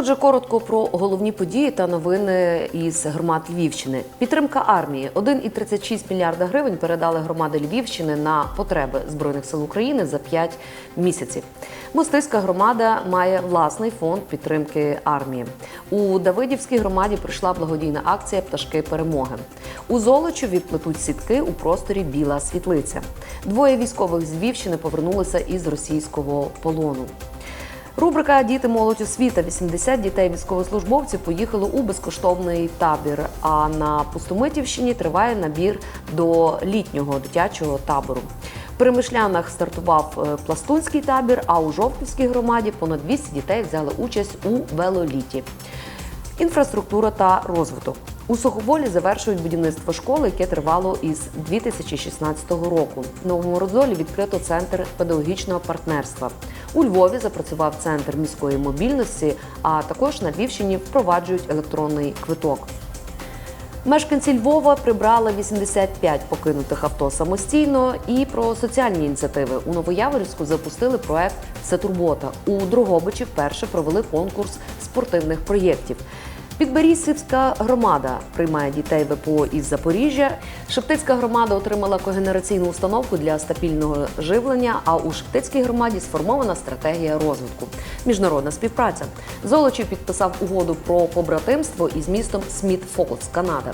Отже, коротко про головні події та новини із громад Львівщини. Підтримка армії 1,36 мільярда гривень передали громади Львівщини на потреби збройних сил України за 5 місяців. Мостиська громада має власний фонд підтримки армії. У Давидівській громаді прийшла благодійна акція Пташки перемоги. У Золочеві плетуть сітки у просторі Біла світлиця. Двоє військових з Львівщини повернулися із російського полону. Рубрика Діти молодь освіта 80 дітей військовослужбовців поїхали у безкоштовний табір. А на Пустомитівщині триває набір до літнього дитячого табору. В Перемишлянах стартував е, пластунський табір, а у Жовківській громаді понад 200 дітей взяли участь у велоліті. Інфраструктура та розвиток. У Суховолі завершують будівництво школи, яке тривало із 2016 року. В Новому Родзолі відкрито центр педагогічного партнерства. У Львові запрацював центр міської мобільності, а також на Львівщині впроваджують електронний квиток. Мешканці Львова прибрали 85 покинутих авто самостійно. І про соціальні ініціативи у Новояворівську запустили проект Це турбота. У Дрогобичі вперше провели конкурс спортивних проєктів. Підберізьківська громада приймає дітей ВПО із Запоріжжя. Шептицька громада отримала когенераційну установку для стабільного живлення. А у Шептицькій громаді сформована стратегія розвитку. Міжнародна співпраця. Золочів підписав угоду про побратимство із містом Сміт Фолс, Канада.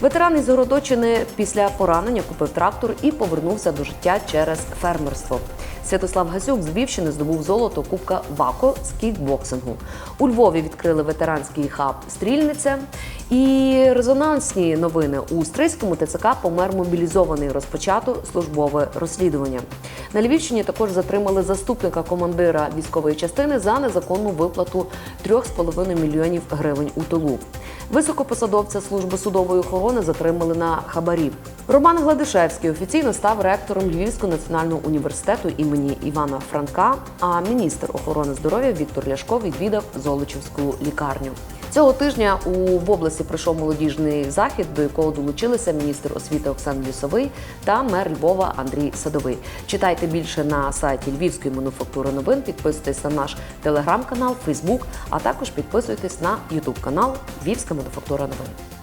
Ветеран із Городочини після поранення купив трактор і повернувся до життя через фермерство. Святослав Гасюк з Львівщини здобув золото Кубка ВАКО з кікбоксингу. У Львові відкрили ветеранський хаб Стрільниця. І резонансні новини у Стрийському ТЦК помер мобілізований. Розпочато службове розслідування. На Львівщині також затримали заступника командира військової частини за незаконну виплату 3,5 мільйонів гривень у тилу. Високопосадовця служби судової охорони затримали на хабарі. Роман Гладишевський офіційно став ректором Львівського національного університету імені Івана Франка. А міністр охорони здоров'я Віктор Ляшко відвідав Золочівську лікарню. Цього тижня у в області пройшов молодіжний захід, до якого долучилися міністр освіти Оксан Лісовий та мер Львова Андрій Садовий. Читайте більше на сайті Львівської мануфактури новин. Підписуйтесь на наш телеграм-канал, Фейсбук, а також підписуйтесь на Ютуб канал Львівська мануфактура новин.